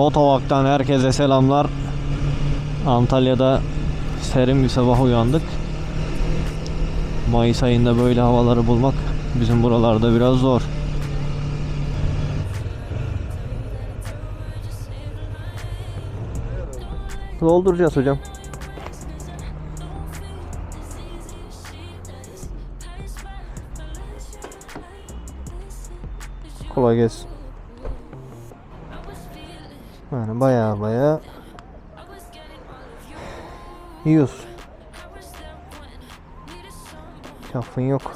Motovak'tan herkese selamlar. Antalya'da serin bir sabah uyandık. Mayıs ayında böyle havaları bulmak bizim buralarda biraz zor. Dolduracağız hocam. Kolay gelsin. Yani baya baya yiyoruz. Lafın yok.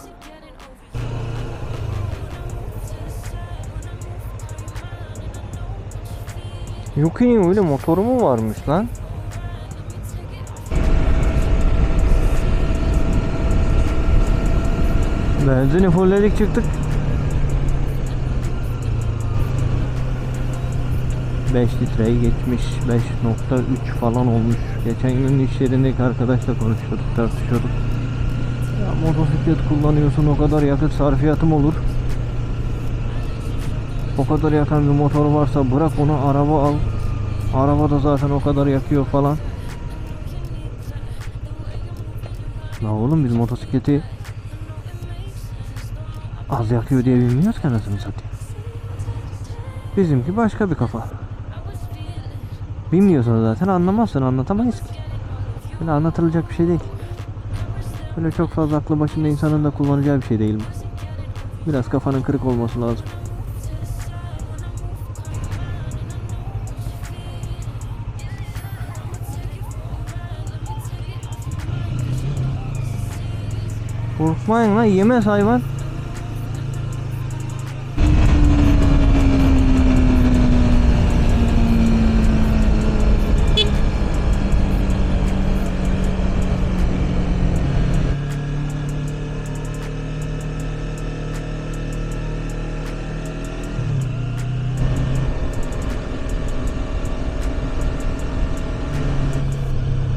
Yuki'nin öyle motoru mu varmış lan? Benzini fullledik çıktık. 5 litreyi geçmiş 5.3 falan olmuş. Geçen gün iş yerindeki arkadaşla konuşuyorduk tartışıyorduk. Ya motosiklet kullanıyorsun o kadar yakıt sarfiyatım olur. O kadar yakan bir motor varsa bırak onu araba al. Araba da zaten o kadar yakıyor falan. La oğlum biz motosikleti az yakıyor diye bilmiyoruz ki anasını satayım. Bizimki başka bir kafa. Bilmiyorsun zaten anlamazsın anlatamayız ki. Böyle anlatılacak bir şey değil. Böyle çok fazla aklı başında insanın da kullanacağı bir şey değil bu. Biraz kafanın kırık olması lazım. Korkmayın lan yemez hayvan.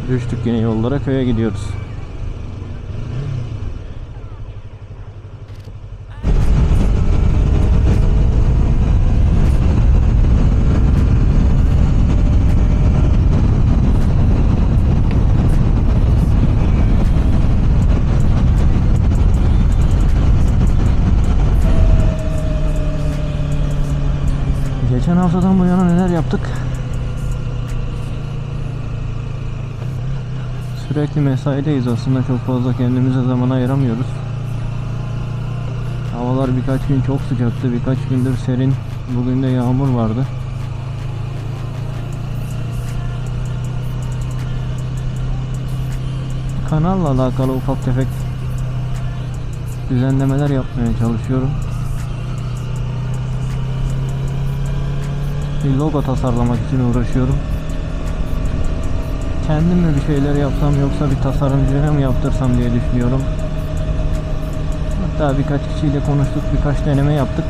Düştük yine yollara köye gidiyoruz. Geçen haftadan bu yana neler yaptık? Sürekli mesaideyiz aslında çok fazla kendimize zaman ayıramıyoruz. Havalar birkaç gün çok sıcaktı, birkaç gündür serin. Bugün de yağmur vardı. Kanalla alakalı ufak tefek düzenlemeler yapmaya çalışıyorum. Bir logo tasarlamak için uğraşıyorum kendim mi bir şeyler yapsam yoksa bir tasarımcıya mı yaptırsam diye düşünüyorum. Hatta birkaç kişiyle konuştuk, birkaç deneme yaptık.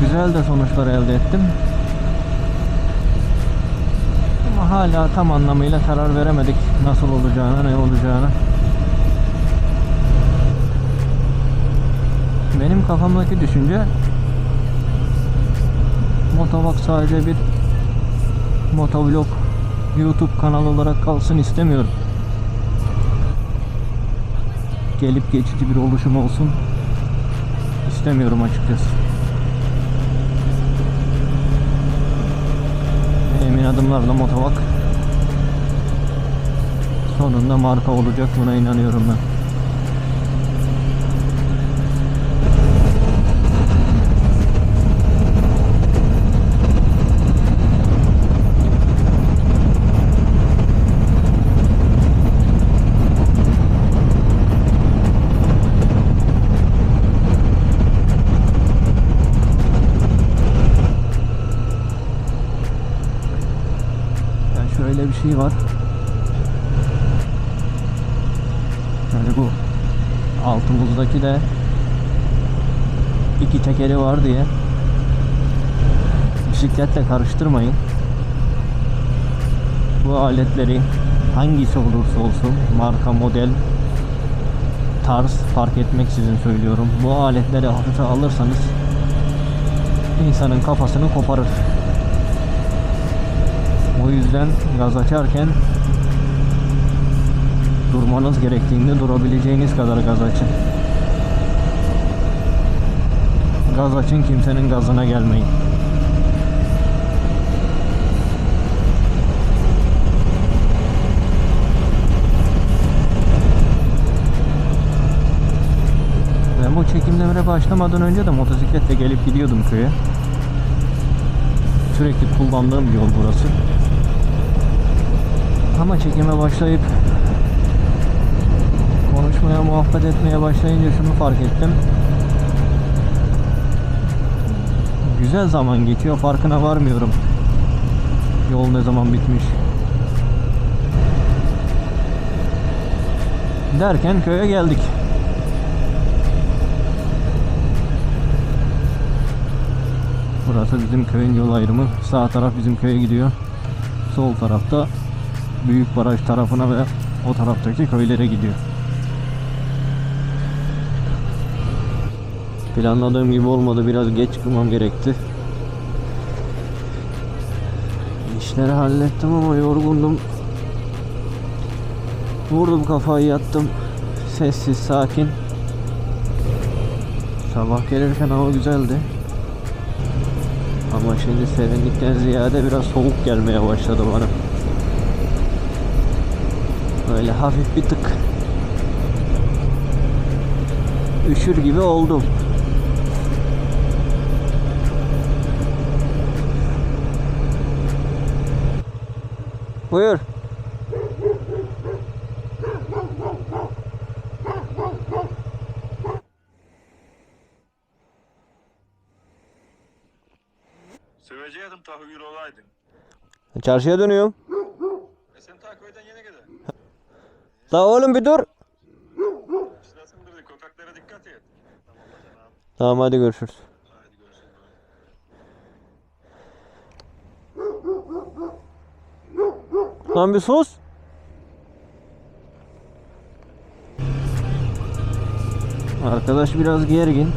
Güzel de sonuçlar elde ettim. Ama hala tam anlamıyla karar veremedik nasıl olacağına, ne olacağına. Benim kafamdaki düşünce Motovlog sadece bir motovlog YouTube kanal olarak kalsın istemiyorum. Gelip geçici bir oluşum olsun istemiyorum açıkçası. Emin adımlarla motovak sonunda marka olacak buna inanıyorum ben. Şey var. Yani bu altımızdaki de iki tekeri var diye bisikletle karıştırmayın. Bu aletleri hangisi olursa olsun marka model tarz fark etmeksizin söylüyorum. Bu aletleri hafife alırsanız insanın kafasını koparır. Yüzden gaz açarken durmanız gerektiğinde durabileceğiniz kadar gaz açın. Gaz açın kimsenin gazına gelmeyin. Ben bu çekimlere başlamadan önce de motosikletle gelip gidiyordum köye. Sürekli kullandığım bir yol burası. Ama çekime başlayıp konuşmaya, muhabbet etmeye başlayınca şunu fark ettim. Güzel zaman geçiyor, farkına varmıyorum. Yol ne zaman bitmiş. Derken köye geldik. Burası bizim köyün yol ayrımı. Sağ taraf bizim köye gidiyor. Sol tarafta Büyük Baraj tarafına ve o taraftaki köylere gidiyor. Planladığım gibi olmadı. Biraz geç çıkmam gerekti. İşleri hallettim ama yorgundum. Vurdum kafayı yattım. Sessiz, sakin. Sabah gelirken hava güzeldi. Ama şimdi serinlikten ziyade biraz soğuk gelmeye başladı bana. Böyle hafif bir tık üşür gibi oldum. Buyur. Söveceğim tahayyül olaydın. Çarşıya dönüyorum. E sen ta köyden yeni gele. La oğlum bir dur. Tamam hadi görüşürüz. Lan bir sus. Arkadaş biraz gergin.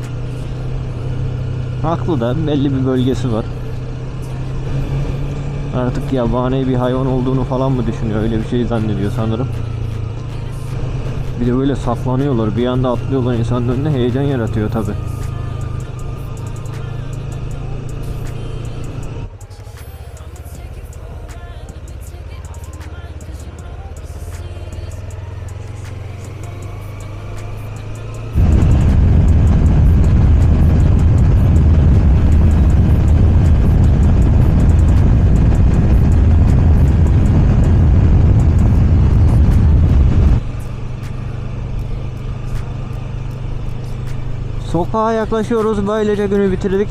Haklı da belli bir bölgesi var. Artık yabani bir hayvan olduğunu falan mı düşünüyor? Öyle bir şey zannediyor sanırım. Bir de böyle saklanıyorlar. Bir anda atlıyorlar insanın önüne heyecan yaratıyor tabi. Sokağa yaklaşıyoruz. Böylece günü bitirdik.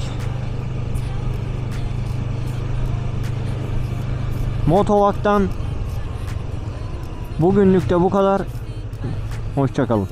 Motovak'tan bugünlük de bu kadar. Hoşçakalın.